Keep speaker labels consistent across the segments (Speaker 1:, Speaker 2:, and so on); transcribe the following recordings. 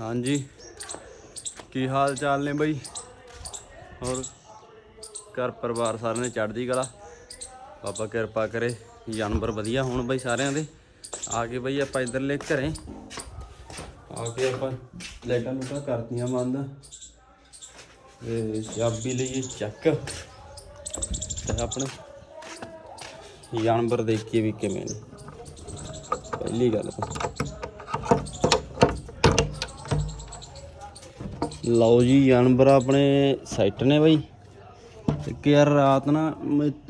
Speaker 1: ਹਾਂਜੀ। ਕੀ ਹਾਲ ਚਾਲ ਨੇ ਬਈ? ਹੋਰ, ਘਰ ਪਰਿਵਾਰ ਸਾਰਿਆਂ ਨੇ ਚੜ੍ਹਦੀ ਕਲਾ। ਬਾਬਾ ਕਿਰਪਾ ਕਰੇ, ਜਾਨਵਰ ਵਧੀਆ ਹੋਣ ਬਈ ਸਾਰਿਆਂ ਦੇ। ਆ ਕੇ ਬਈ ਆਪਾਂ ਇਧਰਲੇ ਘਰੇ। ਆ ਕੇ ਆਪਾਂ ਲੈਟਾਂ ਲੂਟਾਂ ਕਰਤੀਆਂ ਬੰਦ। ਤੇ ਚਾਬੀ ਲਈਏ ਚੱਕ। ਤੇ ਆਪਣੇ ਜਾਨਵਰ ਦੇਖੀਏ ਵੀ ਕਿਵੇਂ ਨੇ। ਪਹਿਲੀ ਗੱਲ ਤਾਂ ਲਓ ਜੀ, ਜਾਨਵਰ ਆਪਣੇ ਸੈੱਟ ਨੇ ਬਾਈ। ਇੱਕ ਯਾਰ ਰਾਤ ਨਾ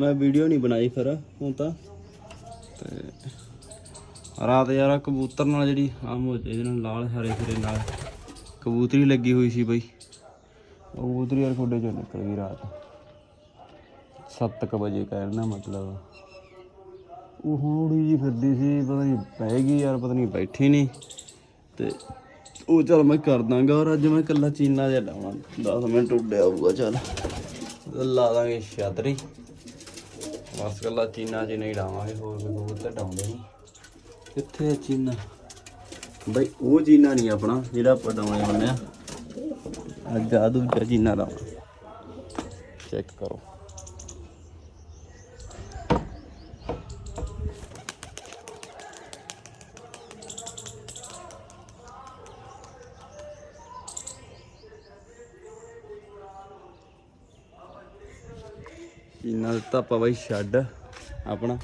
Speaker 1: ਮੈਂ ਵੀਡੀਓ ਨਹੀਂ ਬਣਾਈ ਫਿਰ, ਹੁਣ ਤਾਂ। ਤੇ ਰਾਤ ਯਾਰ ਕਬੂਤਰ ਨਾਲ ਜਿਹੜੀ ਆਮ ਹੋ ਇਹਦੇ ਨਾਲ ਲਾਲ, ਹਰੇ ਫਿਰੇ ਨਾਲ ਕਬੂਤਰੀ ਲੱਗੀ ਹੋਈ ਸੀ ਬਾਈ। ਉਹ ਕਬੂਤਰੀ ਯਾਰ ਖੋਡੇ ਚੋਂ ਨਿਕਲ ਗਈ ਰਾਤ। 7:00 ਵਜੇ ਕਹਿਣਾ ਮਤਲਬ। ਉਹ ਹੁਣ ਉੜੀ ਜੀ ਫਿਰਦੀ ਸੀ, ਪਤਾ ਨਹੀਂ ਪੈ ਗਈ ਯਾਰ, ਪਤਾ ਨਹੀਂ ਬੈਠੀ ਨਹੀਂ। ਤੇ ਉਹ ਚਲ ਮੈਂ ਕਰ ਦਾਂਗਾ, ਔਰ ਅੱਜ ਮੈਂ ਕੱਲਾ ਚੀਨਾ ਜਿਹਾ ਲਾਉਣਾ 10 ਮਿੰਟ ਉੱਡਿਆ ਆਊਗਾ ਚਲ। ਲਾ ਦਾਂਗੇ ਛਤਰੀ। ਬਸ ਕੱਲਾ ਚੀਨਾ ਚ ਨਹੀਂ ਲਾਵਾਂਗੇ, ਹੋਰ ਕੋਈ ਕਬੂਤਰ ਡਾਉਂਦੇ ਨਹੀਂ। ਕਿੱਥੇ ਹੈ ਚੀਨਾ? ਬਈ, ਉਹ ਚੀਨਾ ਨਹੀਂ ਆਪਣਾ, ਜਿਹੜਾ ਆਪਾਂ ਡਾਉਣੇ ਹੁੰਦੇ ਆ। ਅੱਜ ਆ ਦੂਜਾ ਚੀਨਾ ਲਾਵਾਂ। ਚੈੱਕ ਕਰੋ। ਇਹਨਾਂ ਦਿੱਤਾ ਆਪਾਂ ਬਾਈ ਛੱਡ, ਆਪਣਾ।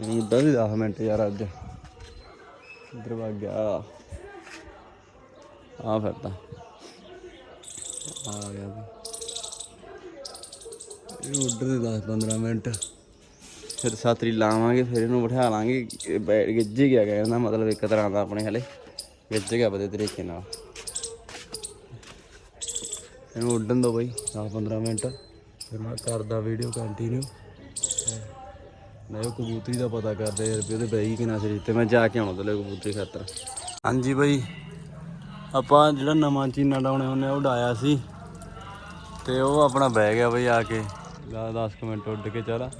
Speaker 1: ਇਹਨੂੰ ਉੱਦਾਂ ਵੀ 10 ਮਿੰਟ ਯਾਰ ਅੱਜ। ਇਧਰ ਵਗ ਗਿਆ। ਆ ਫਿਰਦਾ ਆ ਗਿਆ ਵੀ ਇਹ ਉੱਧਰ ਦੇ 10 15 ਮਿੰਟ। ਫਿਰ ਸਾਤਰੀ ਲਾਵਾਂਗੇ, ਫਿਰ ਇਹਨੂੰ ਬਿਠਾ ਲਾਂਗੇ। ਇਹ ਬੈਠ ਗਿੱਜ ਗਿਆ ਕਹਿੰਦਾ ਮਤਲਬ ਇੱਕ ਤਰ੍ਹਾਂ ਦਾ ਆਪਣੇ ਹਲੇ। ਗਿੱਜ ਗਿਆ ਬਦੇ ਤਰੀਕੇ ਨਾਲ। ਇਹਨੂੰ ਉੱਡਣ ਦੋ ਬਾਈ 10 15 ਮਿੰਟ। ਫਿਰ ਮੈਂ ਕਰਦਾ ਵੀਡੀਓ ਕੰਟੀਨਿਊ ਮੈਂ ਉਹ ਕਬੂਤਰੀ ਦਾ ਪਤਾ ਕਰਦੇ ਯਾਰ ਵੀ ਉਹਦੇ ਬੈਗੀ ਕਿੰਨਾ ਸਰੀ ਤੇ ਮੈਂ ਜਾ ਕੇ ਆਉਣਾ ਉਹਦੇ ਲਈ ਕਬੂਤਰੀ ਖਾਤਰ। ਹਾਂਜੀ ਬਾਈ ਆਪਾਂ ਜਿਹੜਾ ਨਵਾਂ ਚੀਨਾ ਡਾਉਣੇ ਹੁੰਨੇ ਆ ਉਹ ਡਾਇਆ ਸੀ। ਤੇ ਉਹ ਆਪਣਾ ਬਹਿ ਗਿਆ ਬਈ ਆ ਕੇ। 10 ਮਿੰਟ ਉੱਡ ਕੇ ਚਲਾ।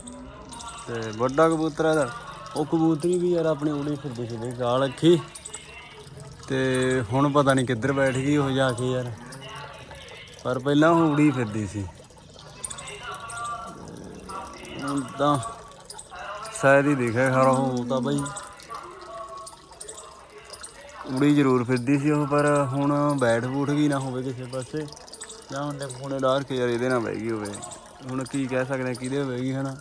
Speaker 1: ਤੇ ਵੱਡਾ ਕਬੂਤਰ ਇਹਦਾ। ਉਹ ਕਬੂਤਰੀ ਵੀ ਯਾਰ ਆਪਣੀ ਉੜੀ ਫਿਰਦੀ ਸੀ ਬਈ ਗਾਲ ਅੱਖੀ। ਤੇ ਹੁਣ ਪਤਾ ਨਹੀਂ ਕਿੱਧਰ ਬੈਠ ਗਈ ਉਹ ਜਾ ਕੇ ਯਾਰ। ਪਰ ਪਹਿਲਾਂ ਉਹ ਉੜੀ ਫਿਰਦੀ ਸੀ। ਹੁਣ ਤਾਂ ਸ਼ਾਇਦ ਹੀ ਦੇਖਿਆ ਖਰਾ ਉਹ ਤਾਂ ਬਈ। ਉੜੀ ਜ਼ਰੂਰ ਫਿਰਦੀ ਸੀ ਉਹ, ਪਰ ਹੁਣ ਬੈਠ ਬੂਠ ਵੀ ਨਾ ਹੋਵੇ ਕਿਸੇ ਪਾਸੇ। ਜਾਂ ਹੁਣ ਤੇ ਫੋਨੇ ਡਾਰ ਕੇ ਯਾਰ ਇਹਦੇ ਨਾਲ ਬਹਿ ਗਈ ਹੋਵੇ। ਹੁਣ ਕੀ ਕਹਿ ਸਕਦੇ ਹਾਂ ਕਿਹਦੇ ਬਹਿ ਗਈ, ਹਨਾ?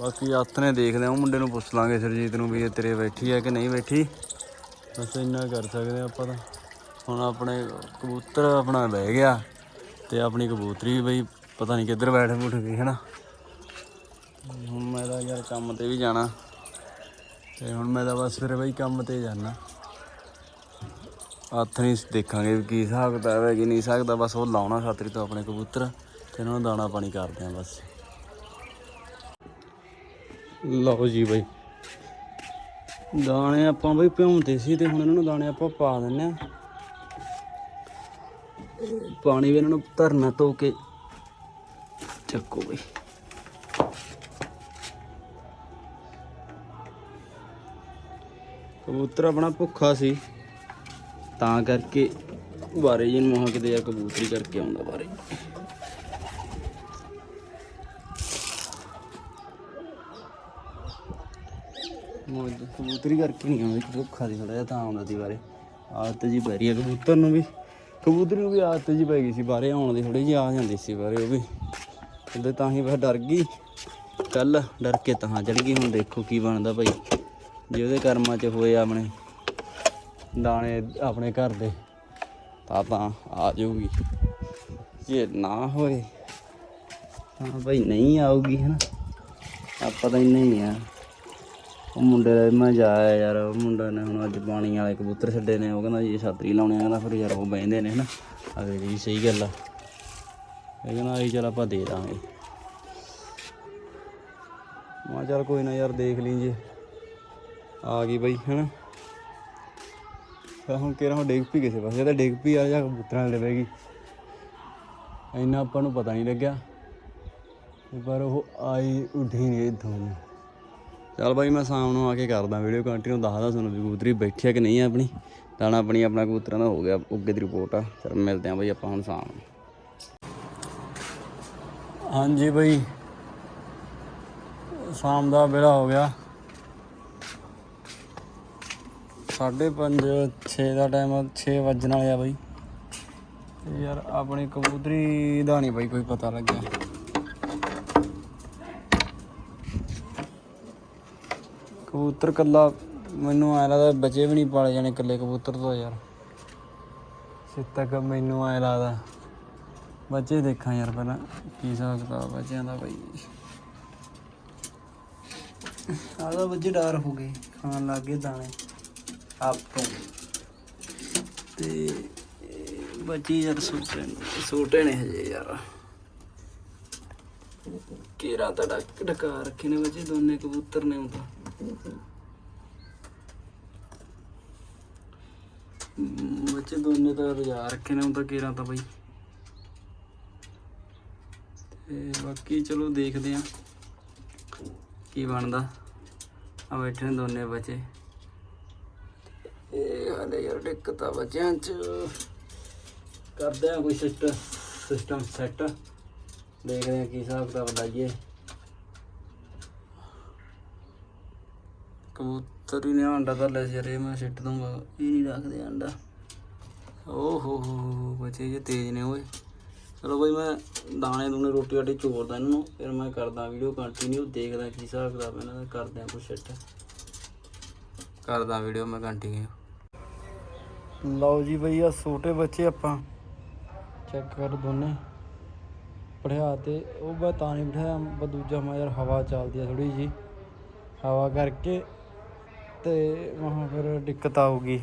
Speaker 1: ਬਾਕੀ ਹੱਥ ਨੇ ਦੇਖਦੇ ਆ, ਉਹ ਮੁੰਡੇ ਨੂੰ ਪੁੱਛ ਲਾਂਗੇ ਸਰਜੀਤ ਨੂੰ ਵੀ ਇਹ ਤੇਰੇ ਬੈਠੀ ਹੈ ਕਿ ਨਹੀਂ ਬੈਠੀ। ਬਸ ਇੰਨਾ ਕਰ ਸਕਦੇ ਆ ਆਪਾਂ ਤਾਂ। ਹੁਣ ਆਪਣੇ ਕਬੂਤਰ ਆਪਣਾ ਬਹਿ ਗਿਆ ਤੇ ਆਪਣੀ ਕਬੂਤਰੀ ਵੀ ਬਈ ਪਤਾ ਨਹੀਂ ਕਿੱਧਰ ਬੈਠ ਬੂਠ ਗਈ, ਹਨਾ? ਹੁਣ ਮੈਂ ਤਾਂ ਯਾਰ ਕੰਮ ਤੇ ਵੀ ਜਾਣਾ। ਤੇ ਹੁਣ ਮੈਂ ਤਾਂ ਬਸ ਫਿਰ ਬਈ ਕੰਮ ਤੇ ਜਾਣਾ ਹੱਥ ਨਹੀਂ ਦੇਖਾਂਗੇ ਕੀ ਹਿਸਾਬ ਕਿਤਾਬ ਹੈ, ਕਿ ਨਹੀਂ ਸਕਦਾ ਬਸ ਉਹ ਲਾਉਣਾ ਖਾਤਰੀ ਤੋਂ ਆਪਣੇ ਕਬੂਤਰ ਤੇ ਇਹਨਾਂ ਨੂੰ ਦਾਣਾ ਪਾਣੀ ਕਰਦੇ ਆ ਬਸ। ਲਓ ਜੀ ਬਈ। ਦਾਣੇ ਆਪਾਂ ਬਈ ਭਿਉਂਦੇ ਸੀ ਤੇ ਹੁਣ ਇਹਨਾਂ ਨੂੰ ਦਾਣੇ ਆਪਾਂ ਪਾ ਦਿੰਨੇ ਆ ਪਾਣੀ ਵੀ ਇਹਨਾਂ ਨੂੰ ਧਰਨਾ ਧੋ ਕੇ ਚੱਕੋ ਬਈ। ਕਬੂਤਰ ਆਪਣਾ ਭੁੱਖਾ ਸੀ। ਤਾਂ ਕਰਕੇ ਬਾਰੇ ਜੀ ਨੂੰ ਕਿਤੇ ਯਾਰ ਕਬੂਤਰੀ ਕਰਕੇ ਆਉਂਦਾ ਬਾਰੇ। ਮੋਦ ਕਬੂਤਰੀ ਕਰਕੇ ਨਹੀਂ ਆਉਂਦੀ, ਭੁੱਖਾ ਸੀ ਥੋੜਾ ਜਿਹਾ ਤਾਂ ਆਉਂਦਾ ਸੀ ਬਾਰੇ। ਆਦਤ ਜੀ ਪੈ ਰਹੀ ਹੈ ਕਬੂਤਰ ਨੂੰ ਵੀ। ਕਬੂਤਰੀ ਨੂੰ ਵੀ ਆਦਤ ਜੀ ਪੈ ਗਈ ਸੀ ਬਾਰੇ, ਆਉਣ ਦੀ ਥੋੜੀ ਜਿਹੀ ਆ ਜਾਂਦੀ ਸੀ ਬਾਰੇ ਉਹ ਵੀ। ਉਹਦੇ ਤਾਂ ਹੀ ਬਸ ਡਰ ਗਈ। ਕੱਲ ਡਰ ਕੇ ਤਾਂ ਚੜ ਗਈ, ਹੁਣ ਦੇਖੋ ਕੀ ਬਣਦਾ ਭਾਈ। ਜੇ ਉਹਦੇ ਕਰਮਾਂ 'ਚ ਹੋਏ ਆਪਣੇ ਦਾਣੇ ਆਪਣੇ ਘਰ ਦੇ, ਤਾਂ ਤਾਂ ਆ ਜਾਊਗੀ। ਜੇ ਨਾ ਹੋਏ, ਤਾਂ ਭਾਈ ਨਹੀਂ ਆਊਗੀ, ਹਨਾ? ਆਪਾਂ ਤਾਂ ਇੰਨਾ ਹੀ ਆ। ਉਹ ਮੁੰਡੇ ਦਾ ਮੈਂ ਜਾਇਆ ਯਾਰ, ਉਹ ਮੁੰਡਾ ਨੇ ਹੁਣ ਅੱਜ ਪਾਣੀ ਵਾਲੇ ਕਬੂਤਰ ਛੱਡੇ ਨੇ, ਉਹ ਕਹਿੰਦਾ ਜੀ ਛਤਰੀ ਲਾਉਣੇ ਆ, ਕਹਿੰਦਾ ਫਿਰ ਯਾਰ ਉਹ ਬਹਿੰਦੇ ਨੇ, ਹਨਾ? ਅਗੇ ਜੀ ਸਹੀ ਗੱਲ ਆ। ਇਹ ਕਹਿੰਦਾ ਆਈ ਚਲ ਆਪਾਂ ਦੇ ਦਾਂਗੇ। ਮੈਂ ਕਿਹਾ ਚੱਲ ਕੋਈ ਨਾ ਯਾਰ ਦੇਖ ਲਈ ਜੇ। ਆ ਗਈ ਬਈ, ਹਨਾ? ਤਾਂ ਹੁਣ ਕਿਹੜਾ ਹੁਣ ਡਿੱਗ ਪੀ ਕਿਸੇ ਪਾਸੇ? ਤਾਂ ਡਿੱਗ ਪੀ ਆ ਜਾਂ ਕਬੂਤਰਾਂ ਦੇ ਬਹਿ ਇੰਨਾ ਆਪਾਂ ਨੂੰ ਪਤਾ ਨਹੀਂ ਲੱਗਿਆ। ਪਰ ਉਹ ਆਈ ਉੱਠੀ ਨਹੀਂ ਇੱਥੋਂ। ਦੀ। ਚੱਲ ਬਾਈ, ਮੈਂ ਸ਼ਾਮ ਨੂੰ ਆ ਕੇ ਕਰਦਾ ਵੀਡੀਓ ਕੰਟੀਨਿਊ ਦੱਸਦਾ ਤੁਹਾਨੂੰ ਵੀ ਕਬੂਤਰੀ ਬੈਠੀ ਆ ਕਿ ਨਹੀਂ ਆਪਣੀ। ਤਾਂ ਆਪਣੀ, ਆਪਣਾ ਕਬੂਤਰਾਂ ਦਾ ਹੋ ਗਿਆ ਉੱਗੇ ਦੀ ਰਿਪੋਰਟ ਆ। ਚਲ ਮਿਲਦੇ ਆ ਬਾਈ ਆਪਾਂ ਹੁਣ ਸ਼ਾਮ ਨੂੰ। ਹਾਂਜੀ ਬਾਈ, ਸ਼ਾਮ ਦਾ ਵੇਲਾ ਹੋ ਗਿਆ। 5:30 6 ਦਾ ਟਾਈਮ 6 ਵੱਜਣ ਵਾਲੇ ਆ ਬਈ। ਯਾਰ, ਆਪਣੀ ਕਬੂਤਰੀ ਦਾ ਨਹੀਂ ਬਾਈ ਕੋਈ ਪਤਾ ਲੱਗਿਆ। ਕਬੂਤਰ ਕੱਲਾ, ਮੈਨੂੰ ਐ ਲੱਗਦਾ ਬਚੇ ਵੀ ਨਹੀਂ ਪਾਲੇ ਜਾਣੇ ਇਕੱਲੇ ਕਬੂਤਰ ਤੋਂ ਯਾਰ। ਸਿੱਤਕ ਮੈਨੂੰ ਐ ਲੱਗਦਾ। ਬੱਚੇ ਦੇਖਾਂ ਯਾਰ ਪਹਿਲਾਂ, ਕੀ ਹਿਸਾਬ ਕਿਤਾਬ ਬੱਚਿਆਂ ਦਾ ਬਈ। ਆਦਾ ਬੱਚੇ ਡਰ ਹੋ ਗਏ, ਖਾਣ ਲੱਗ ਗਏ ਦਾਣੇ। ਆਪ ਤੋਂ। ਤੇ ਬੱਚੀ ਯਾਰ ਛੋਟੇ ਨੇ ਨੇ ਹਜੇ ਯਾਰ। ਕੀਰਾ ਤਾਂ ਡਕ ਡਕਾ ਰੱਖੇ ਨੇ ਬੱਚੇ, ਦੋਨੇ ਕਬੂਤਰ ਨੇ ਉਹ ਬੱਚੇ ਦੋਨੇ ਤਾਂ ਰਜਾ ਰੱਖੇ ਨੇ ਹੁੰਦਾ ਤਾਂ ਤਾਂ ਬਈ। ਤੇ ਬਾਕੀ ਚਲੋ ਦੇਖਦੇ ਆ ਕੀ ਬਣਦਾ। ਆ ਬੈਠੇ ਨੇ ਦੋਨੇ ਬੱਚੇ। ਹਾਲੇ ਯਾਰ ਦਿੱਕਤ ਆ ਬੱਚਿਆਂ ਚ। ਕਰਦੇ ਆ ਕੋਈ ਸਿਸਟਮ ਸਿਸਟਮ ਸੈੱਟ ਦੇਖਦੇ ਆ ਕੀ ਹਿਸਾਬ ਕਿਤਾਬ ਲਾਈਏ। ਕਬੂਤਰ ਹੀ ਨੇ ਆਂਡਾ ਤਾਂ ਲੈ ਯਾਰ ਇਹ ਮੈਂ ਸਿੱਟ ਦੂੰਗਾ ਇਹ ਨਹੀਂ ਰੱਖਦੇ ਆਂਡਾ। ਓ ਹੋ ਹੋ ਹੋ ਬੱਚੇ ਜੇ ਤੇਜ਼ ਨੇ ਓਏ। ਚਲੋ ਬਈ ਮੈਂ ਦਾਣੇ ਦੂਣੇ ਰੋਟੀ ਰਾਟੀ ਚੋਰਦਾ ਇਹਨਾਂ ਨੂੰ ਫਿਰ ਮੈਂ ਕਰਦਾ ਵੀਡੀਓ ਕੰਟੀਨਿਊ ਦੇਖਦਾ ਕੀ ਹਿਸਾਬ ਕਿਤਾਬ ਇਹਨਾਂ ਦਾ ਕਰਦੇ ਆ ਕੁਛ ਸੈੱਟ ਕਰਦਾ ਵੀਡੀਓ ਮੈਂ ਕੰਟੀਨਿਊ ਲਓ ਜੀ ਬਈ ਆ ਛੋਟੇ ਬੱਚੇ ਆਪਾਂ ਚੈੱਕ ਕਰ ਦੋਨੇ। ਪੜਿਆ ਤੇ, ਉਹ ਮੈਂ ਤਾਂ ਨਹੀਂ ਬਿਠਾਇਆ ਬ ਦੂਜਾ, ਮੈਂ ਯਾਰ ਹਵਾ ਚੱਲਦੀ ਆ ਥੋੜੀ ਜੀ ਹਵਾ ਕਰਕੇ ਤੇ ਮਹਾਂ ਫਿਰ ਦਿੱਕਤ ਆਊਗੀ।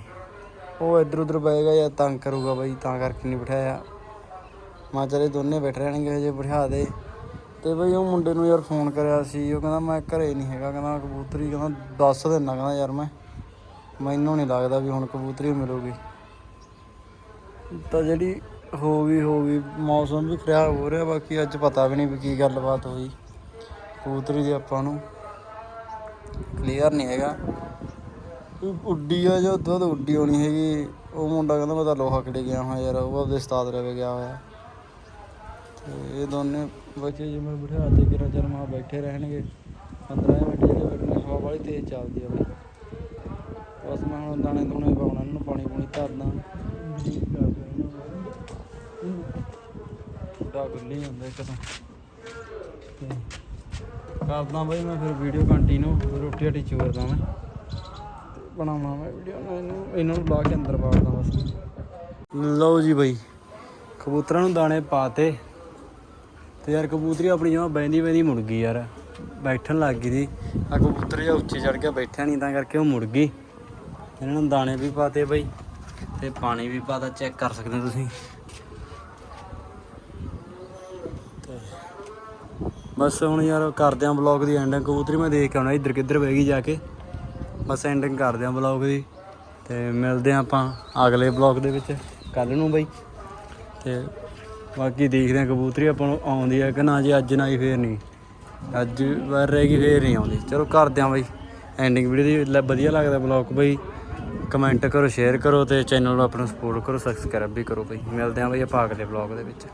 Speaker 1: ਉਹ ਇੱਧਰ ਉੱਧਰ ਬੈਗਾ ਜਾਂ ਤੰਗ ਕਰੂਗਾ ਬਈ, ਤਾਂ ਕਰਕੇ ਨਹੀਂ ਬਿਠਾਇਆ। ਮੈਂ ਚਲੇ ਦੋਨੇ ਬੈਠ ਰਹਿਣਗੇ ਹਜੇ, ਬਿਠਾ ਦੇ। ਤੇ ਬਈ ਉਹ ਮੁੰਡੇ ਨੂੰ ਯਾਰ ਫੋਨ ਕਰਿਆ ਸੀ, ਉਹ ਕਹਿੰਦਾ ਮੈਂ ਘਰੇ ਨਹੀਂ ਹੈਗਾ, ਕਹਿੰਦਾ ਕਬੂਤਰੀ, ਕਹਿੰਦਾ ਦੱਸ ਦਿੰਦਾ, ਕਹਿੰਦਾ ਯਾਰ ਮੈਂ। ਮੈਨੂੰ ਨਹੀਂ ਲੱਗਦਾ ਵੀ ਹੁਣ ਕਬੂਤਰੀ ਮਿਲੂਗੀ। ਤਾਂ ਜਿਹੜੀ ਹੋ ਗਈ ਹੋ ਗਈ, ਮੌਸਮ ਵੀ ਖਰਾਬ ਹੋ ਰਿਹਾ, ਬਾਕੀ ਅੱਜ ਪਤਾ ਵੀ ਨਹੀਂ ਵੀ ਕੀ ਗੱਲਬਾਤ ਹੋਈ। ਕਬੂਤਰੀ ਦੀ ਆਪਾਂ ਨੂੰ ਕਲੀਅਰ ਨਹੀਂ ਹੈਗਾ। ਉੱਡੀ ਆ ਜੋ ਦੁੱਧ ਉੱਡੀ ਹੋਣੀ ਹੈਗੀ। ਉਹ ਮੁੰਡਾ ਕਹਿੰਦਾ ਮੈਂ ਤਾਂ ਲੋਹਾ ਕਿੜੇ ਗਿਆ ਹੋਇਆ ਯਾਰ, ਉਹ ਆਪਦੇ ਉਸਤਾਦ ਰਵੇ ਗਿਆ ਹੋਇਆ। ਤੇ ਇਹ ਦੋਨੇ ਬੱਚੇ ਜਿਵੇਂ ਬਿਠਾ ਤੇ ਕਿਰਾ ਚਰ ਮਾ ਬੈਠੇ ਰਹਿਣਗੇ। 15 ਮਿੰਟ ਜਿਹੜੇ ਬੈਠਣੇ ਹਵਾ ਵਾਲੀ ਤੇਜ਼ ਚੱਲਦੀ ਆ ਬਈ। ਬਸ ਮੈਂ ਹੁਣ ਦਾਣੇ ਦੂਣੇ ਪਾਉਣਾ ਇਹਨਾਂ ਨੂੰ ਪਾਣੀ ਪੂਣੀ ਧਰਦਾ ਡਾ ਗੁੱਲੀ ਹੁੰਦਾ ਇੱਕ ਤਾਂ। ਕਰਦਾ ਬਈ ਮੈਂ ਫਿਰ ਵੀਡੀਓ ਕੰਟੀਨਿਊ ਰੋਟੀ ਰਾਟੀ ਚੋਰਦਾ ਮੈਂ। ਬਣਾਉਣਾ ਮੈਂ ਵੀਡੀਓ ਇਹਨੂੰ, ਇਹਨਾਂ ਨੂੰ ਲਾ ਕੇ ਅੰਦਰ ਪਾਉਂਦਾ ਬਸ। ਲਓ ਜੀ ਬਈ, ਕਬੂਤਰਾਂ ਨੂੰ ਦਾਣੇ ਪਾਤੇ। ਤੇ ਯਾਰ ਕਬੂਤਰੀ ਆਪਣੀ ਜਮਾ ਬੈਂਦੀ ਬੈਂਦੀ ਮੁੜ ਗਈ ਯਾਰ। ਬੈਠਣ ਲੱਗ ਗਈ ਦੀ। ਆ ਕਬੂਤਰ ਜਿਹਾ ਉੱਚੇ ਚੜ ਕੇ ਬੈਠਿਆ ਨਹੀਂ ਤਾਂ ਕਰਕੇ ਉਹ ਮੁੜ ਗਈ। ਇਹਨਾਂ ਨੂੰ ਦਾਣੇ ਵੀ ਪਾਤੇ ਬਈ। ਤੇ ਪਾਣੀ ਵੀ ਪਾਤਾ ਚੈੱਕ ਕਰ ਸਕਦੇ ਹੋ ਤੁਸੀਂ। ਤੇ ਬਸ ਹੁਣ ਯਾਰ ਕਰਦੇ ਆਂ ਬਲੌਗ ਦੀ ਐਂਡਿੰਗ ਕਬੂਤਰੀ ਮੈਂ ਦੇਖ ਕੇ ਆਉਣਾ ਇੱਧਰ ਕਿੱਧਰ ਬਹਿ ਗਈ ਜਾ ਕੇ। ਬਸ ਐਂਡਿੰਗ ਕਰਦੇ ਆਂ ਬਲੌਗ ਦੀ। ਤੇ ਮਿਲਦੇ ਆਂ ਆਪਾਂ ਅਗਲੇ ਬਲੌਗ ਦੇ ਵਿੱਚ ਕੱਲ ਨੂੰ ਬਈ। ਤੇ ਬਾਕੀ ਦੇਖਦੇ ਆਂ ਕਬੂਤਰੀ ਆਪਾਂ ਨੂੰ ਆਉਂਦੀ ਹੈ ਕਿ ਨਾ, ਜੀ ਅੱਜ ਨਾ ਆਈ ਫੇਰ ਨਹੀਂ। ਅੱਜ ਵਾਰ ਰਹਿ ਗਈ ਫੇਰ ਨਹੀਂ ਆਉਂਦੀ। ਚਲੋ ਕਰਦੇ ਆਂ ਬਈ। ਐਂਡਿੰਗ ਵੀਡੀਓ ਦੀ ਵਧੀਆ ਲੱਗਦਾ ਬਲੌਗ ਬਈ। ਕਮੈਂਟ ਕਰੋ, ਸ਼ੇਅਰ ਕਰੋ ਤੇ ਚੈਨਲ ਨੂੰ ਆਪਣਾ ਸਪੋਰਟ ਕਰੋ ਸਬਸਕ੍ਰਾਈਬ ਵੀ ਕਰੋ ਬਈ ਮਿਲਦੇ ਆਂ ਬਈ ਆਪਾਂ ਅਗਲੇ ਬਲੌਗ ਦੇ ਵਿੱਚ।